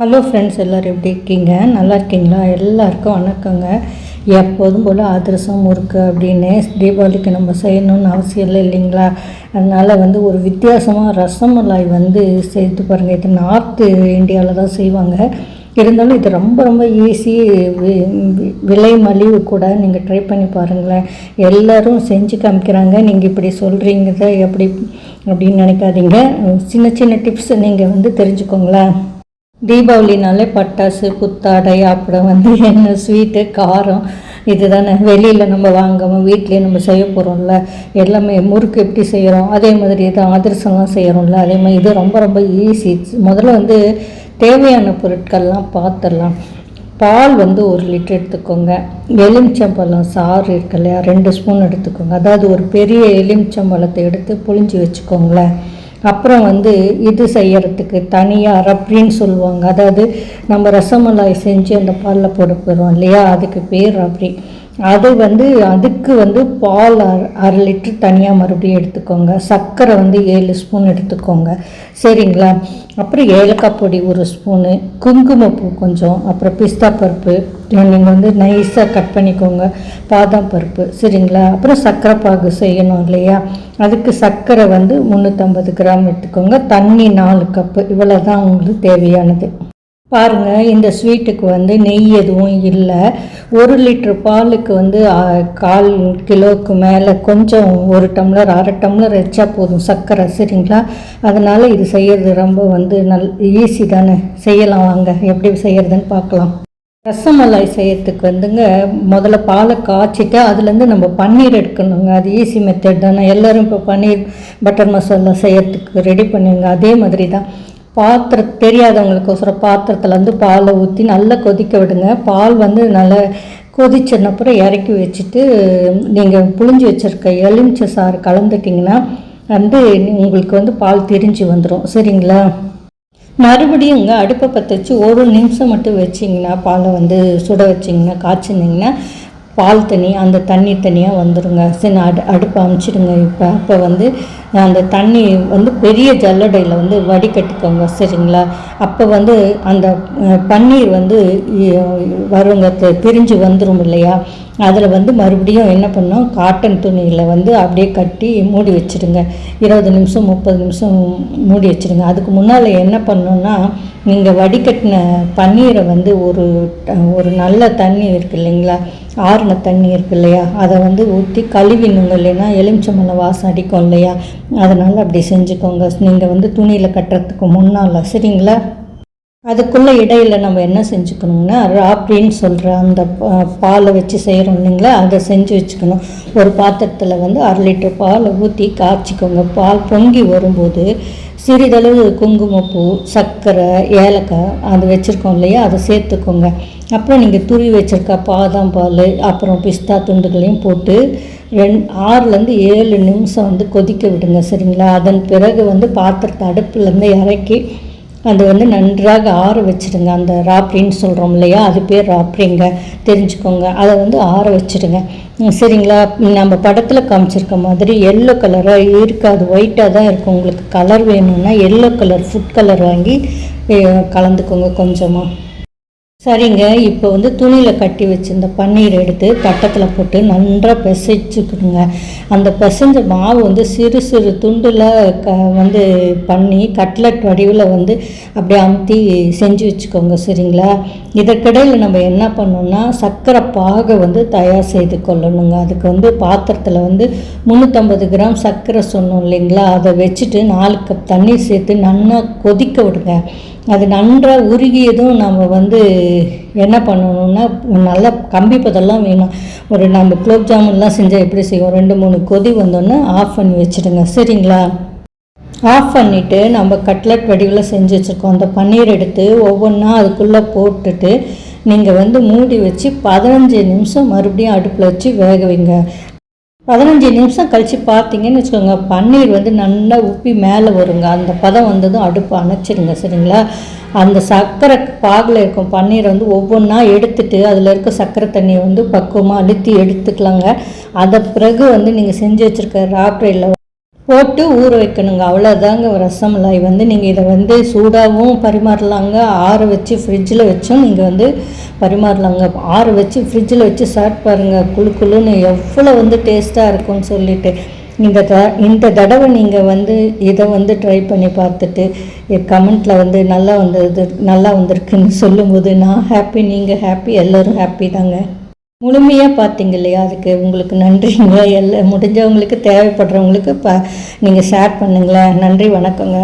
Hello friends எல்லோரும் எப்படி இருக்கீங்க? நல்லா இருக்கீங்களா? எல்லாருக்கும் வணக்கங்க. எப்போதும் போல் அதிரசம் முறுக்கு அப்படின்னு தீபாவளிக்கு நம்ம செய்யணும்னு அவசியம் இல்லை இல்லைங்களா? அதனால் வந்து ஒரு வித்தியாசமாக ரசமலாய் வந்து செய்து பாருங்கள் இது நார்த்து இந்தியாவில் தான் செய்வாங்க. இருந்தாலும் இது ரொம்ப ரொம்ப ஈஸி விலை மலிவு கூட நீங்கள் ட்ரை பண்ணி பாருங்களேன். எல்லோரும் செஞ்சு காமிக்கிறாங்க. நீங்கள் இப்படி சொல்கிறீங்க எப்படி அப்படின்னு நினைக்காதீங்க. சின்ன சின்ன டிப்ஸ் நீங்கள் வந்து தெரிஞ்சுக்கோங்களேன். தீபாவளினாலே பட்டாசு புத்தாடை அப்புறம் வந்து என்ன ஸ்வீட்டு காரம் இது தானே வெளியில் நம்ம வாங்காமல் வீட்லேயே நம்ம செய்ய போகிறோம்ல எல்லாமே முறுக்கு எப்படி செய்கிறோம் அதே மாதிரி தான் அதிரசம்லாம் செய்கிறோம்ல அதே மாதிரி இது ரொம்ப ரொம்ப ஈஸி முதல்ல வந்து தேவையான பொருட்கள்லாம் பார்த்துடலாம் பால் வந்து ஒரு லிட்டர் எடுத்துக்கோங்க. எலுமிச்சம்பழம் சாறு இருக்கு இல்லையா? ரெண்டு ஸ்பூன் எடுத்துக்கோங்க. அதாவது ஒரு பெரிய எலுமிச்சம்பழத்தை எடுத்து புழிஞ்சு வச்சுக்கோங்களேன். அப்புறம் வந்து இது செய்யறதுக்கு தனியாக ரப்ரின்னு சொல்லுவாங்க. அதாவது நம்ம ரசமலாய் செஞ்சு அந்த பாலில் போட போகிறோம் இல்லையா? அதுக்கு பேர் ரப்ரி அது வந்து அதுக்கு வந்து பால் அரை லிட்டர் தனியாக மறுபடியும் எடுத்துக்கோங்க. சர்க்கரை வந்து ஏழு ஸ்பூன் எடுத்துக்கோங்க. சரிங்களா? அப்புறம் ஏலக்காய் பொடி ஒரு ஸ்பூனு குங்குமப்பூ கொஞ்சம் அப்புறம் பிஸ்தா பருப்பு. நீங்கள் வந்து நைஸாக கட் பண்ணிக்கோங்க. பாதாம் பருப்பு சரிங்களா? அப்புறம் சர்க்கரை பாகு செய்யணும் இல்லையா? அதுக்கு சர்க்கரை வந்து முந்நூற்றம்பது கிராம் எடுத்துக்கோங்க. தண்ணி நாலு கப்பு. இவ்வளோ தான் உங்களுக்கு தேவையானது. பாருங்கள் இந்த ஸ்வீட்டுக்கு வந்து நெய் எதுவும் இல்லை. ஒரு லிட்ரு பாலுக்கு வந்து கால் கிலோவுக்கு மேலே கொஞ்சம் ஒரு டம்ளர் அரை டம்ளர் வச்சா போதும் சர்க்கரை சரிங்களா? அதனால் இது செய்கிறது ரொம்ப வந்து நல் ஈஸி தானே. செய்யலாம் வாங்க எப்படி செய்கிறதுன்னு பார்க்கலாம் ரசமலாய் செய்யறதுக்கு வந்துங்க முதல்ல பாலை காய்ச்சிட்டு அதுலேருந்து நம்ம பன்னீர் எடுக்கணுங்க. அது ஈஸி மெத்தட் தானே. எல்லோரும் இப்போ பன்னீர் பட்டர் மசாலா செய்யறதுக்கு ரெடி பண்ணுங்க. அதே மாதிரி தான். பாத்திர தெரியாதவங்களுக்கோசரம் பாத்திரத்தில் வந்து பாலை ஊற்றி நல்லா கொதிக்க விடுங்க. பால் வந்து நல்லா கொதிச்சனப்புறம் இறக்கி வச்சுட்டு நீங்கள் புளிஞ்சு வச்சுருக்க எலுமிச்சை சாறு கலந்துட்டிங்கன்னா வந்து உங்களுக்கு வந்து பால் திரிஞ்சு வந்துடும் சரிங்களா? மறுபடியும் இங்கே அடுப்பை பற்ற வச்சு ஒரு நிமிஷம் மட்டும் வச்சிங்கன்னா பாலை வந்து சுட வச்சிங்கன்னா காய்ச்சினிங்கன்னா பால் தண்ணி அந்த தண்ணி தனியாக வந்துடுங்க சரி அடு அடுப்பை அமுச்சிடுங்க இப்போ. அப்போ வந்து அந்த தண்ணி வந்து பெரிய ஜல்லடையில் வந்து வடிகட்டிக்கோங்க. சரிங்களா? அப்போ வந்து அந்த பன்னீர் வந்து வருங்க. பிரிஞ்சு வந்துடும் இல்லையா? அதில் வந்து மறுபடியும் என்ன பண்ணோம்? காட்டன் துணியில் வந்து அப்படியே கட்டி மூடி வச்சுடுங்க இருபது நிமிஷம் முப்பது நிமிஷம் மூடி வச்சுடுங்க அதுக்கு முன்னால் என்ன பண்ணோன்னா நீங்கள் வடிகட்டின பன்னீரை வந்து ஒரு ஒரு நல்ல தண்ணி இருக்குது இல்லைங்களா? ஆறுன தண்ணி இருக்கு இல்லையா? அதை வந்து ஊற்றி கழுவினுங்க இல்லைன்னா எலுமிச்சம்பழம் வாசம் அடிக்கும் இல்லையா? அதனால் அப்படி செஞ்சுக்கோங்க. நீங்கள் வந்து துணியில் கட்டுறதுக்கு முன்னால் சரிங்களா? அதுக்குள்ளே இடையில் நம்ம என்ன செஞ்சுக்கணுங்கன்னா ராப்ரின்னு சொல்கிற அந்த பாலை வச்சு செய்கிறோம் இல்லைங்களா? அதை செஞ்சு வச்சுக்கணும். ஒரு பாத்திரத்தில் வந்து அரை லிட்டர் பாலை ஊற்றி காய்ச்சிக்கோங்க. பால் பொங்கி வரும்போது சிறிதளவு குங்குமப்பூ சர்க்கரை ஏலக்காய் அது வச்சுருக்கோம் இல்லையா? அதை சேர்த்துக்கோங்க. அப்புறம் நீங்கள் துருவி வச்சுருக்க பாதாம் பால் அப்புறம் பிஸ்தா துண்டுகளையும் போட்டு ரெண் ஆறுலேருந்து ஏழு நிமிஷம் வந்து கொதிக்க விடுங்க சரிங்களா? அதன் பிறகு வந்து பாத்திரத்தை அடுப்புலேருந்து இறக்கி அது வந்து நன்றாக ஆற வச்சுடுங்க. அந்த ராப்ரின்னு சொல்கிறோம் இல்லையா? அது பேர் ராப்ரிங்க. தெரிஞ்சுக்கோங்க. அதை வந்து ஆற வச்சுடுங்க. சரிங்களா? நம்ம படத்தில் காமிச்சிருக்க மாதிரி எல்லோ கலராக இருக்காது. ஒயிட்டாக தான் இருக்கும். உங்களுக்கு கலர் வேணும்னா எல்லோ கலர் ஃபுட் கலர் வாங்கி கலந்துக்கோங்க கொஞ்சமாக சரிங்க இப்போ வந்து துணியில் கட்டி வச்சுருந்த பன்னீர் எடுத்து தட்டத்தில் போட்டு நன்றாக பிசைச்சுக்கணுங்க. அந்த பிசைஞ்ச மாவு வந்து சிறு சிறு துண்டில் க வந்து பண்ணி கட்லட் வடிவில் வந்து அப்படியே அமுத்தி செஞ்சு வச்சுக்கோங்க சரிங்களா? இதற்கிடையில் நம்ம என்ன பண்ணோம்னா சர்க்கரை பாகை வந்து தயார் செய்து கொள்ளணுங்க. அதுக்கு வந்து பாத்திரத்தில் வந்து முந்நூற்றம்பது கிராம் சர்க்கரை சொன்னோம் இல்லைங்களா? அதை வச்சுட்டு நாலு கப் தண்ணீர் சேர்த்து நல்லா கொதிக்க விடுங்க. அது நன்றாக உருகியதும் நம்ம வந்து என்ன பண்ணணும்னா நல்லா கம்பி பதெல்லாம் வேணும். ஒரு நம்ம குலோப் ஜாமுன்லாம் செஞ்சால் எப்படி செய்வோம்? ரெண்டு மூணு கொதி வந்தோன்னே ஆஃப் பண்ணி வச்சுடுங்க. சரிங்களா? ஆஃப் பண்ணிவிட்டு நம்ம கட்லட் வடிவில் செஞ்சு வச்சுருக்கோம். அந்த பன்னீர் எடுத்து ஒவ்வொன்றா அதுக்குள்ளே போட்டுட்டு நீங்கள் வந்து மூடி வச்சு பதினஞ்சு நிமிஷம் மறுபடியும் அடுப்பில் வச்சு வேக வைங்க. பதினஞ்சு நிமிஷம் கழித்து பார்த்தீங்கன்னு வச்சுக்கோங்க. பன்னீர் வந்து நல்லா உப்பி மேலே வருங்க. அந்த பதம் வந்ததும் அடுப்பு அணைச்சிருங்க சரிங்களா? அந்த சர்க்கரை பாகில் இருக்கும் பன்னீரை வந்து ஒவ்வொன்றா எடுத்துட்டு அதில் இருக்க சர்க்கரை தண்ணியை வந்து பக்குவமாக அழுத்தி எடுத்துக்கலாங்க. அதை பிறகு வந்து நீங்கள் செஞ்சு வச்சுருக்க ராப்ரையில் போட்டு ஊற வைக்கணுங்க. அவ்வளோதாங்க ரசமலாய் வந்து நீங்கள் இதை வந்து சூடாகவும் பரிமாறலாங்க. ஆற வச்சு ஃப்ரிட்ஜில் வச்சும் நீங்கள் வந்து பரிமாறலாங்க. ஆற வச்சு ஃப்ரிட்ஜில் வச்சு சாப்பிட்டு பாருங்கள் குளு குளுன்னு எவ்வளோ வந்து டேஸ்ட்டாக இருக்கும்னு சொல்லிட்டு. இந்த த இந்த தடவை நீங்கள் வந்து இதை வந்து ட்ரை பண்ணி பார்த்துட்டு கமெண்ட்டில் வந்து நல்லா வந்தது நல்லா வந்திருக்குன்னு சொல்லும்போது நான் ஹாப்பி நீங்கள் ஹாப்பி எல்லோரும் ஹாப்பி தாங்க. முழுமையாக பார்த்தீங்க இல்லையா? அதுக்கு உங்களுக்கு நன்றிங்க எல்லா முடிஞ்சவங்களுக்கு தேவைப்படுறவங்களுக்கு ப நீங்கள் ஷேர் பண்ணுங்களேன். நன்றி வணக்கங்க.